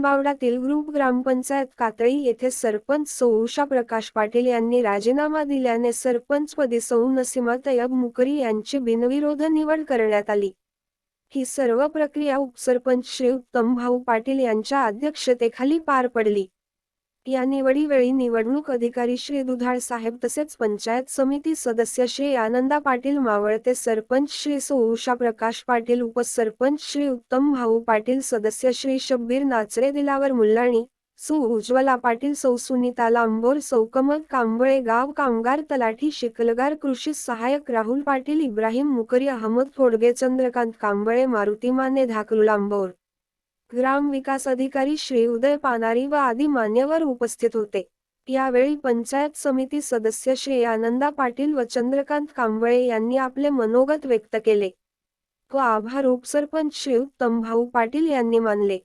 बावडातील group ग्रामपंचायत कातळी येथे सरपंच सौ उषा प्रकाश पाटील यांनी राजीनामा दिल्याने सरपंचपदी सौ नसीमा तयब मुकरी यांची बिनविरोध निवड करण्यात आली. ही सर्व प्रक्रिया उपसरपंच श्री उत्तम भाऊ पाटील यांच्या अध्यक्षतेखाली पार पडली. या निवडीवेळी निवडणूक अधिकारी श्री दुधाळ साहेब तसेच पंचायत समिती सदस्य श्री आनंदा पाटील मावळते सरपंच श्री सौ. उषा प्रकाश पाटील उपसरपंच श्री उत्तम भाऊ पाटील सदस्य श्री शब्बीर नाचरे दिलावर मुल्लाणी सु. उज्ज्वला पाटील सौ. सुनीता लांबोर सौ. कमल कांबळे गाव कामगार तलाठी शिकलगार कृषी सहाय्यक राहुल पाटील इब्राहिम मुकरी अहमद फोडगे चंद्रकांत कांबळे मारुती माने धाकलू लांबोर ग्राम विकास अधिकारी श्री उदय पानारी व आदी मान्यवर उपस्थित होते. यावेळी पंचायत समिती सदस्य श्री आनंदा पाटील व चंद्रकांत कांबळे यांनी आपले मनोगत व्यक्त केले. व आभार उपसरपंच श्री उत्तम भाऊ पाटील यांनी मानले.